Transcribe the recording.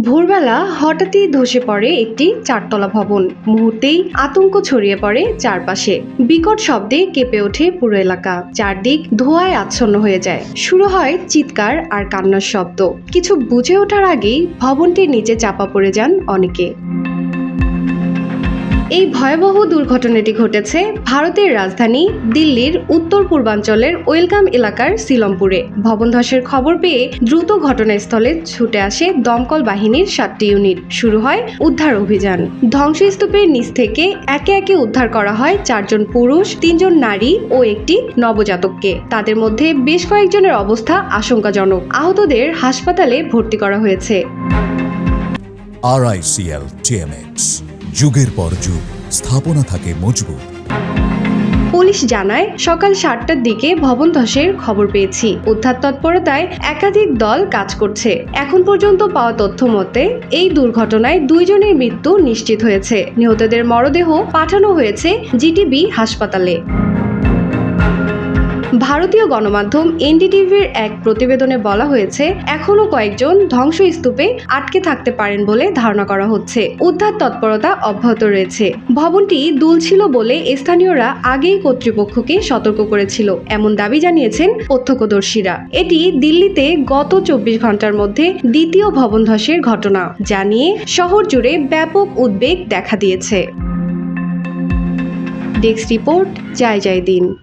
ভোরবেলা হঠাৎই ধসে পড়ে একটি চারতলা ভবন। মুহূর্তেই আতঙ্ক ছড়িয়ে পড়ে চারপাশে। বিকট শব্দে কেঁপে ওঠে পুরো এলাকা। চারদিক ধোঁয়ায় আচ্ছন্ন হয়ে যায়। শুরু হয় চিৎকার আর কান্নার শব্দ। কিছু বুঝে ওঠার আগেই ভবনটির নিচে চাপা পড়ে যান অনেকে। এই ভয়াবহ দুর্ঘটনাটি ঘটেছে ভারতের রাজধানী দিল্লির উত্তর পূর্বাঞ্চলের ওয়েলকাম এলাকার সিলমপুরে। ভবন ধসের খবর পেয়ে দ্রুত ঘটনাস্থলে ছুটে আসে দমকল বাহিনীর সাতটি ইউনিট। শুরু হয় উদ্ধার অভিযান। ধ্বংসস্তূপের নিচ থেকে একে একে উদ্ধার করা হয় চারজন পুরুষ, তিনজন নারী ও একটি নবজাতককে। তাদের মধ্যে বেশ কয়েকজনের অবস্থা আশঙ্কাজনক। আহতদের হাসপাতালে ভর্তি করা হয়েছে। আরআইসিএল টিএমএক্স যুগের পর যুগ, স্থাপনা থাকে মজবুত। পুলিশ জানায়, সকাল সাতটার দিকে ভবন ধসের খবর পেয়েছি। উদ্ধার তৎপরতায় একাধিক দল কাজ করছে। এখন পর্যন্ত পাওয়া তথ্য মতে, এই দুর্ঘটনায় দুইজনের মৃত্যু নিশ্চিত হয়েছে। নিহতদের মরদেহ পাঠানো হয়েছে জিটিবি হাসপাতালে। ভারতীয় গণমাধ্যম এনডিটিভির এক প্রতিবেদনে বলা হয়েছে, এখনও কয়েকজন ধ্বংসস্তূপে আটকে থাকতে পারেন বলে ধারণা করা হচ্ছে। উদ্ধার তৎপরতা অব্যাহত রয়েছে। ভবনটি দুলছিল বলে স্থানীয়রা আগেই কর্তৃপক্ষকে সতর্ক করেছিল, এমন দাবি জানিয়েছেন প্রত্যক্ষদর্শীরা। এটি দিল্লিতে গত চব্বিশ ঘণ্টার মধ্যে দ্বিতীয় ভবন ধসের ঘটনা, যা নিয়ে শহর জুড়ে ব্যাপক উদ্বেগ দেখা দিয়েছে। ডেস্ক রিপোর্ট, জয় জয় দিন।